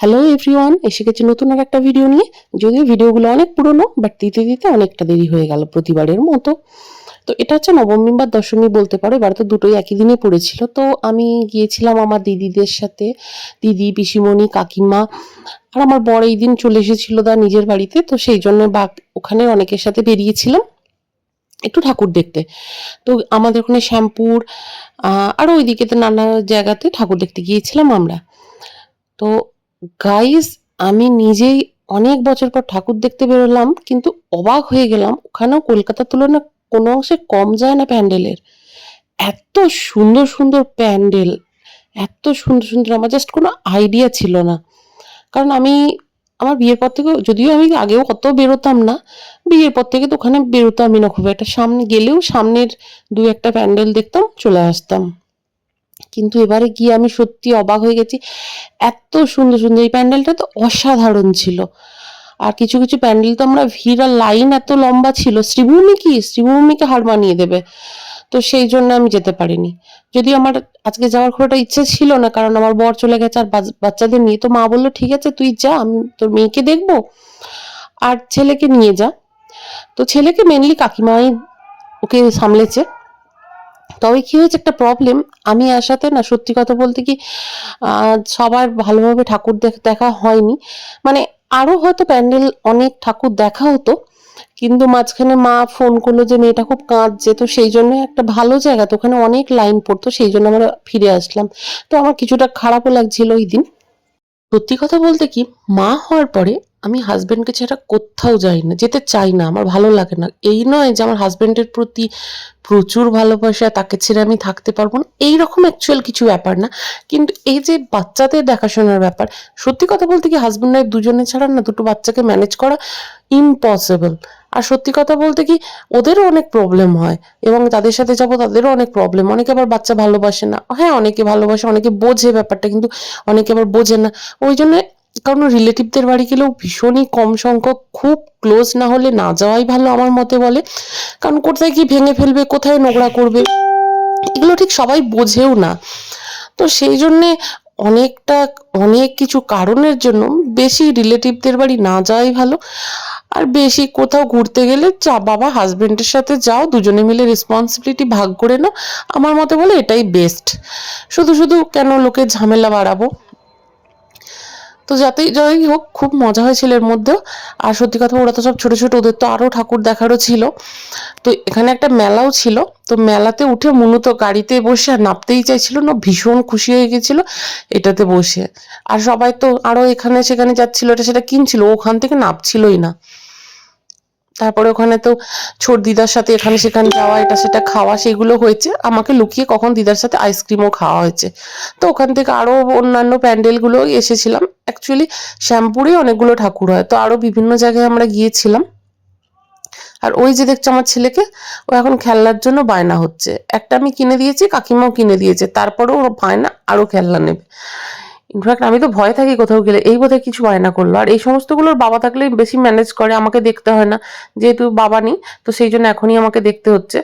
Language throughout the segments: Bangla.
হ্যালো এভরিওয়ান এসে গেছে নতুন আর একটা ভিডিও নিয়ে। যদিও ভিডিওগুলো অনেক পুরনো বাট দিতে দিতে অনেকটা দেরি হয়ে গেল প্রতিবারের মতো। তো এটা হচ্ছে নবমী বা দশমী বলতে পারো এবার তো দুটোই একই দিনে পড়েছিল। তো আমি গিয়েছিলাম আমার দিদিদের সাথে দিদি পিসিমণি কাকিমা আর আমার বড় এই দিন চলে এসেছিল দা নিজের বাড়িতে তো সেই জন্য বা ওখানে অনেকের সাথে বেরিয়েছিলাম একটু ঠাকুর দেখতে। তো আমাদের ওখানে শ্যামপুর আহ, আরও ওইদিকে তো নানা জায়গাতে ঠাকুর দেখতে গিয়েছিলাম আমরা। তো গাইস আমি নিজেই অনেক বছর পর ঠাকুর দেখতে বেরোলাম, কিন্তু অবাক হয়ে গেলাম, ওখানেও কলকাতার তুলনায় কোনো অংশে কম যায় না প্যান্ডেলের। এত সুন্দর সুন্দর প্যান্ডেল, এত সুন্দর সুন্দর, আমার জাস্ট কোনো আইডিয়া ছিল না। কারণ আমি, আমার বিয়ের পর থেকে যদিও আমি আগেও অত বেরোতাম না, বিয়ের পর থেকে তো ওখানে বেরোতামই না খুব একটা। সামনে গেলেও সামনের দু একটা প্যান্ডেল দেখতাম, চলে আসতাম। কিন্তু এবারে গিয়ে আমি সত্যি অবাক হয়ে গেছি। এত সুন্দর সুন্দর। এই প্যান্ডেলটা তো অসাধারণ ছিল। আর কিছু কিছু প্যান্ডেল তো আমরা ভিড় আর লাইন এত লম্বা ছিল। শ্রীভূমি কি? শ্রীভূমিকে হার মানিয়ে দেবে। তো সেই জন্য আমি যেতে পারিনি। যদি আমার আজকে যাওয়ার খুব একটা ইচ্ছে ছিল না, কারণ আমার বর চলে গেছে আর বাচ্চাদের নিয়ে। তো মা বলল, ঠিক আছে, তুই যা, আমি তোর মেয়েকে দেখব আর ছেলেকে নিয়ে যা। তো ছেলেকে মেনলি কাকিমাই ওকে সামলেছে। তবে কি হয়েছে একটা প্রবলেম আমি আসাতে না সত্যি কথা বলতে কি সবার ভালোভাবে ঠাকুর দেখ- হয়নি। মানে আরও হয়তো প্যান্ডেল অনেক ঠাকুর দেখা হতো, কিন্তু মাঝখানে মা ফোন করল যে মেয়েটা খুব কাঁদছে, তো সেই জন্য একটা ভালো জায়গা তো ওখানে অনেক লাইন পড়তো, সেই জন্য আমরা ফিরে আসলাম। তো আমার কিছুটা খারাপও লাগছিল ওই দিন। সত্যি কথা বলতে কি, মা হওয়ার পরে আমি হাজবেন্ডকে ছাড়া কোথাও যাই না যেতে চাই না, আমার ভালো লাগে না। এই নয় যে আমার হাজবেন্ডের প্রতি প্রচুর ভালোবাসা, তাকে ছেড়ে আমি থাকতে পারব না। এইরকম অ্যাকচুয়াল কিছু ব্যাপার না। কিন্তু এই যে বাচ্চাদের দেখাশোনার ব্যাপার, সত্যি কথা বলতে কি হাজবেন্ড ওয়াইফ দুজনে ছাড়া না দুটো বাচ্চাকে ম্যানেজ করা ইম্পসিবল আর সত্যি কথা বলতে কি, ওদেরও অনেক প্রবলেম হয় এবং তাদের সাথে যাব তাদেরও অনেক প্রবলেম অনেকে আবার বাচ্চা ভালোবাসে না। হ্যাঁ অনেকে ভালোবাসে, অনেকে বোঝে ব্যাপারটা, কিন্তু অনেকে আবার বোঝে না। ওই জন্য কারণ রিলেটিভদের বাড়ি গেলেও ভীষণই কম সংখ্যক, খুব ক্লোজ না হলে না যাওয়াই ভালো আমার মতে বলে। কারণ কোথায় কি ভেঙে ফেলবে, কোথায় নোংরা করবে, এগুলো ঠিক সবাই বোঝেও না। তো সেই জন্যে অনেকটা, অনেক কিছু কারণের জন্য বেশি রিলেটিভদের বাড়ি না যাওয়াই ভালো। আর বেশি কোথাও ঘুরতে গেলে চা বাবা হাজবেন্ডের সাথে যাও, দুজনে মিলে রেসপন্সিবিলিটি ভাগ করে নাও। আমার মতে বলে এটাই বেস্ট শুধু শুধু কেন লোকে ঝামেলা বাড়াবো? তো যাতে যাই হোক, খুব মজা হয়েছিল এর মধ্যেও আর সত্যি কথা ওরা তো সব ছোট ছোট, ওদের তো আরও ঠাকুর দেখারও ছিল। তো এখানে একটা মেলাও ছিল। তো মেলাতে উঠে মূলত গাড়িতে বসে আর নামতেই চাইছিল না, ভীষণ খুশি হয়ে গেছিল এটাতে বসে। আর সবাই তো আরও এখানে সেখানে যাচ্ছিল, এটা সেটা কিনছিল, ওখান থেকে নামছিলই না। তারপরে ওখানে তো ছোট দিদার সাথে এখানে সেখানে যাওয়া, এটা সেটা খাওয়া, সেগুলো হয়েছে। আমাকে লুকিয়ে কখন দিদার সাথে আইসক্রিমও খাওয়া হয়েছে। তো ওখান থেকে আরও অন্যান্য প্যান্ডেলগুলো এসেছিলাম। অ্যাকচুয়ালি শ্যামপুরে অনেকগুলো ঠাকুর হয়। তো আরও বিভিন্ন জায়গায় আমরা গিয়েছিলাম। আর ওই যে দেখছ আমার ছেলেকে, ও এখন খেলনার জন্য বায়না হচ্ছে। একটা আমি কিনে দিয়েছি, কাকিমাও কিনে দিয়েছে। তারপরেও ওর বায়না, আরও খেলনা নেবে। ইনফ্যাক্ট আমি তো ভয় থাকি কোথাও গেলে। এই বোধহয় কিছু বায়না করল। আর এই সমস্তগুলোর বাবা থাকলে বেশি ম্যানেজ করে, আমাকে দেখতে হয় না। যেহেতু বাবা নেই, তো সেই জন্য এখনই আমাকে দেখতে হচ্ছে।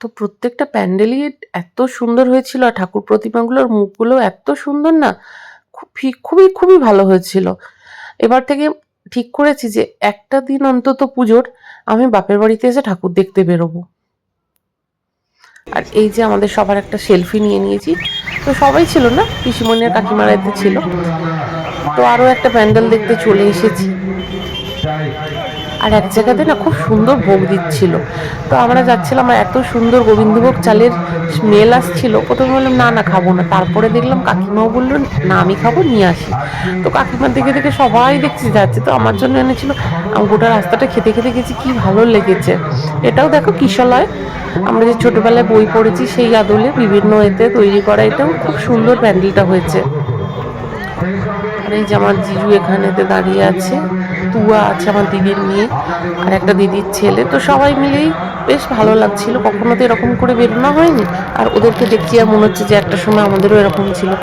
তো প্রত্যেকটা প্যান্ডেলই এত সুন্দর হয়েছিল, আর ঠাকুর প্রতিমাগুলোর মুখগুলো এত সুন্দর না, খুবই খুবই খুবই ভালো হয়েছিল। এবার থেকে ঠিক করেছি যে একটা দিন অন্তত পুজোর আমি বাপের বাড়িতে এসে ঠাকুর দেখতে বেরোবো। আর এই যে আমাদের সবার একটা সেলফি নিয়ে নিয়েছি। তো সবাই ছিল না, পিসিমণি আর কাকিমারাইতে ছিল। তো আরও একটা প্যান্ডেল দেখতে চলে এসেছি। আর এক জায়গাতে না খুব সুন্দর ভোগ দিচ্ছিল। তো আমরা যাচ্ছিলাম, আর এত সুন্দর গোবিন্দভোগ চালের স্মেল আসছিল। প্রথমে বললাম, না না, খাব না। তারপরে দেখলাম, কাকিমাও বলল, না, আমি খাব, নিয়ে আসি। তো কাকিমার দেখে দেখে সবাই দেখছি, যাচ্ছে। তো আমার জন্য এনেছিল, আমি গোটা রাস্তাটা খেতে খেতে গেছি, কি ভালো লেগেছে। এটাও দেখো কিশলয়। আমরা যে ছোটবেলায় বই পড়েছি, সেই আদলে বিভিন্ন এতে তৈরি করা এটাও খুব সুন্দর প্যান্ডেলটা হয়েছে। এই যে আমার জিজু এখানেতে দাঁড়িয়ে আছে, তুয়া আছে আমার দিদির মেয়ে আর একটা দিদির ছেলে। তো সবাই মিলেই বেশ ভালো লাগছিল। কখনো তো এরকম করে বেরোনো হয়নি। আর ওদেরকে দেখি আর মনে হচ্ছে যে একটা সময় আমাদেরও এরকম ছিল।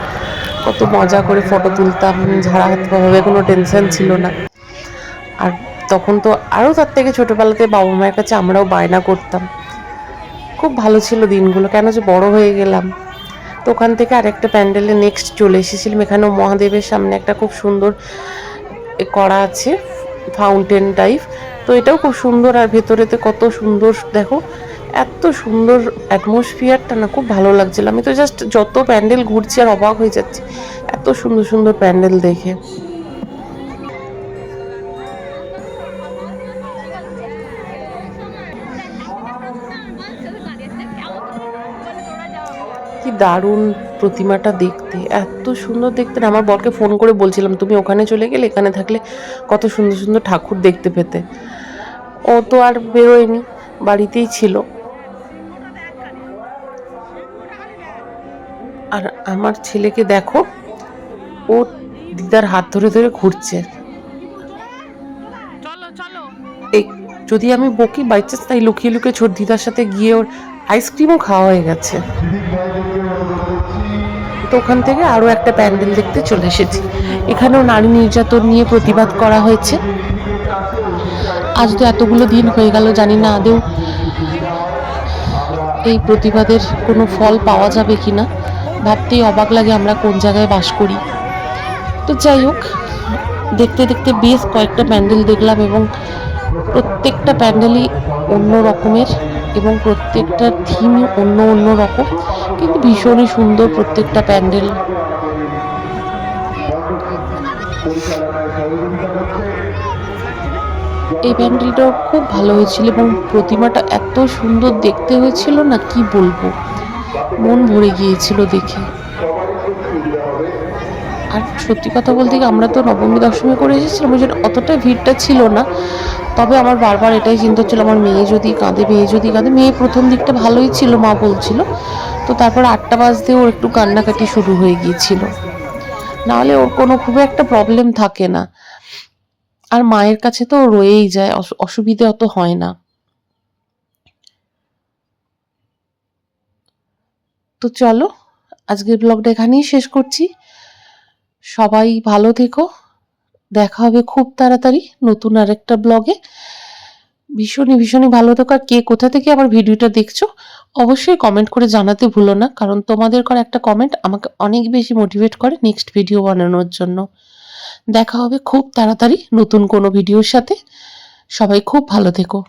কত মজা করে ফটো তুলতাম। ঝাড়া হাত পাভাবে কোনো টেনশন ছিল না। আর তখন তো আরও তার থেকে ছোটোবেলাতে বাবা মায়ের কাছে আমরাও বায়না করতাম। খুব ভালো ছিল দিনগুলো। কেন যে বড় হয়ে গেলাম। তো ওখান থেকে আরেকটা প্যান্ডেলে নেক্সট চলে এসেছিলাম। এখানেও মহাদেবের সামনে একটা খুব সুন্দর করা আছে ফাউন্টেন টাইপ তো এটাও খুব সুন্দর, আর ভেতরেতে কত সুন্দর, দেখো, এত সুন্দর অ্যাটমসফিয়ারটা না খুব ভালো লাগছিল। আমি তো জাস্ট যত প্যান্ডেল ঘুরছি আর অবাক হয়ে যাচ্ছি, এত সুন্দর সুন্দর প্যান্ডেল দেখে। দারুণ প্রতিমাটা দেখতে এত সুন্দর দেখতে। না আমার বরকে ফোন করে বলছিলাম তুমি ওখানে চলে গেলে এখানে থাকলে কত সুন্দর সুন্দর ঠাকুর দেখতে পেতে। ও তো আর বেরোয়নি বাড়িতেই ছিল। আর আমার ছেলেকে দেখো ও দিদার হাত ধরে ধরে ঘুরছে। এই যদি আমি বকি বাই চান্স তাই লুকিয়ে লুকিয়ে ছোট দিদার সাথে গিয়ে ওর আইসক্রিমও খাওয়া হয়ে গেছে। তো ওখান থেকে আরও একটা প্যান্ডেল দেখতে চলে এসেছি। এখানেও নারী নির্যাতন নিয়ে প্রতিবাদ করা হয়েছে। আজ তো এতগুলো দিন হয়ে গেল, জানি না আদৌ এই প্রতিবাদের কোনো ফল পাওয়া যাবে কি না ভাবতেই অবাক লাগে আমরা কোন জায়গায় বাস করি। তো যাই হোক, দেখতে দেখতে বেশ কয়েকটা প্যান্ডেল দেখলাম এবং প্রত্যেকটা প্যান্ডেলই অন্য রকমের এবং প্রত্যেকটা থিমই অন্য অন্য রকম, কিন্তু ভীষণই সুন্দর প্রত্যেকটা প্যান্ডেল। এই প্যান্ডেলটাও খুব ভালো হয়েছিল এবং প্রতিমাটা এত সুন্দর দেখতে হয়েছিল না, কি বলব? মন ভরে গিয়েছিল দেখে। আর সত্যি কথা বলতে আমরা তো নবমী দশমী করে এসেছিলাম, ওই জন্য অতটা ভিড়টা ছিল না। তবে আমার বারবার এটাই চিন্তা হচ্ছিল, আমার মেয়ে যদি কাঁদে, মেয়ে যদি কাঁদে, মেয়ে প্রথম দিকটা ভালোই ছিল, মা বলছিল। তো তারপর আটটা বাজতে ওর একটু কান্নাকাটি শুরু হয়ে গিয়েছিল। নাহলে ওর কোনো খুব একটা প্রবলেম থাকে না। আর মায়ের কাছে তো রয়েই যায়, অসু- অসুবিধে অত হয় না। তো চলো, আজকের ব্লগটা এখানেই শেষ করছি। সবাই ভালো থেকো। দেখা হবে খুব তাড়াতাড়ি নতুন আরেকটা ব্লগে। ভীষণই ভীষণই ভালো থেকো। আর কে কোথা থেকে আমার ভিডিওটা দেখছ, অবশ্যই কমেন্ট করে জানাতে ভুলো না, কারণ তোমাদের করা একটা কমেন্ট আমাকে অনেক বেশি মোটিভেট করে নেক্সট ভিডিও বানানোর জন্য। দেখা হবে খুব তাড়াতাড়ি নতুন কোনো ভিডিওর সাথে। সবাই খুব ভালো থেকো।